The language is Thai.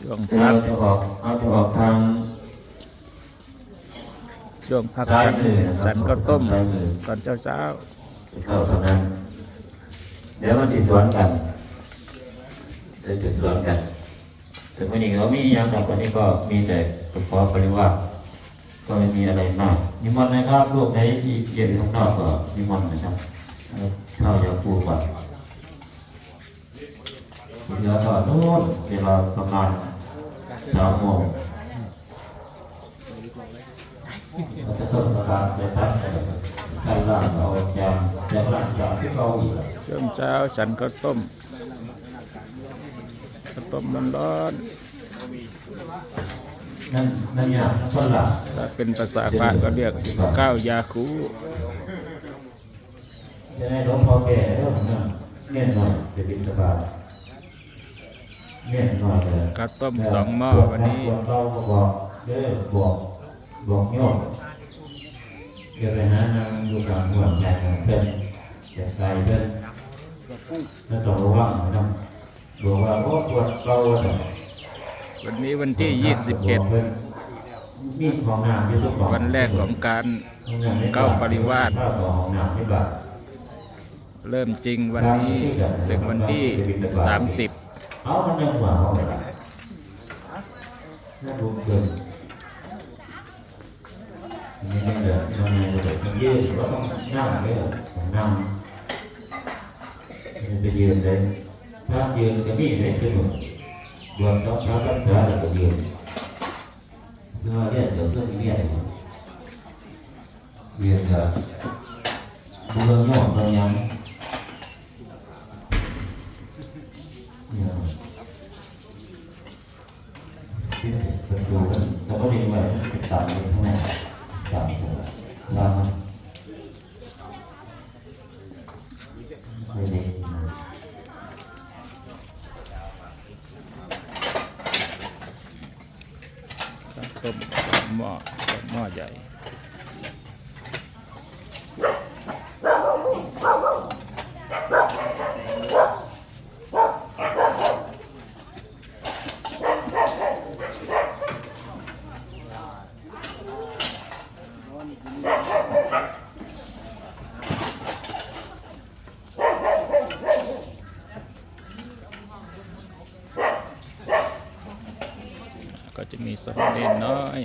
ช่วงเราพักจะออกเอาจะออกทางช่วงพักซ้ายฉันมือนะครับฉันก็ต้มซ้ายมือตอนเช้าเช้าเข้าเท่านั้น เดี๋ยวมันสิสวนกันเดี๋ยวจะสวนกันถึงวันนี้ก็มีอย่างแต่วันนี้ก็มีแต่เฉพาะปริวาสก็ไม่มีอะไรมากนิมนต์นะครับลูกไหนที่เรียนข้างนอกก็นิมนต์นะครับเข้ายาปูก่อนเดี๋ยวต่อนู้นเวลาประมาณ สามโมงเราจะต้นประการไปพักในข้างล่างเรายามยามล่างยามที่เราอีกช่วงเช้าฉันก็ต้มข้าวต้มร้อนนั่นนั่นเนี่ยต้นหลักถ้าเป็นภาษาพระก็เรียกข้าวยาคูจะได้หลวงพ่อแก่แล้วเนี่ยเงี้ยหน่อยจะบินสบาย เงี้ยหน่อยเลยข้าวต้มสองหม้อวันนี้บวกเราบอกเด้อบอกบอกโยมเดี๋ยวไปหานางอยู่กลางหัวใจของเพื่อนอย่าไกลเพื่อนแล้วต้องระวังนะครับบอกว่าโอ้ปวดเก่าเนี่ยวันนี้วันที่มีของน้ำที่ทุกของ21วันแรกของการเข้าปริวาสข้าวของน้ำที่บ้านเริ่มจริงวันนี้ถึงวันที่30เอามันยั งหวานเอาไปละน่าดูเกินนี่มันเดือดมันมีเดือดมันยืดก็ต้องนั่งเลยผมนั่งมันไปยืนเล ที่เป็นดูกันแล้วก็เรียนไว้ตามข้างในตามตัวตามันไม่ได้ต้มหม้อหม้อใหญ่ ก็จะมีสามเณรน้อย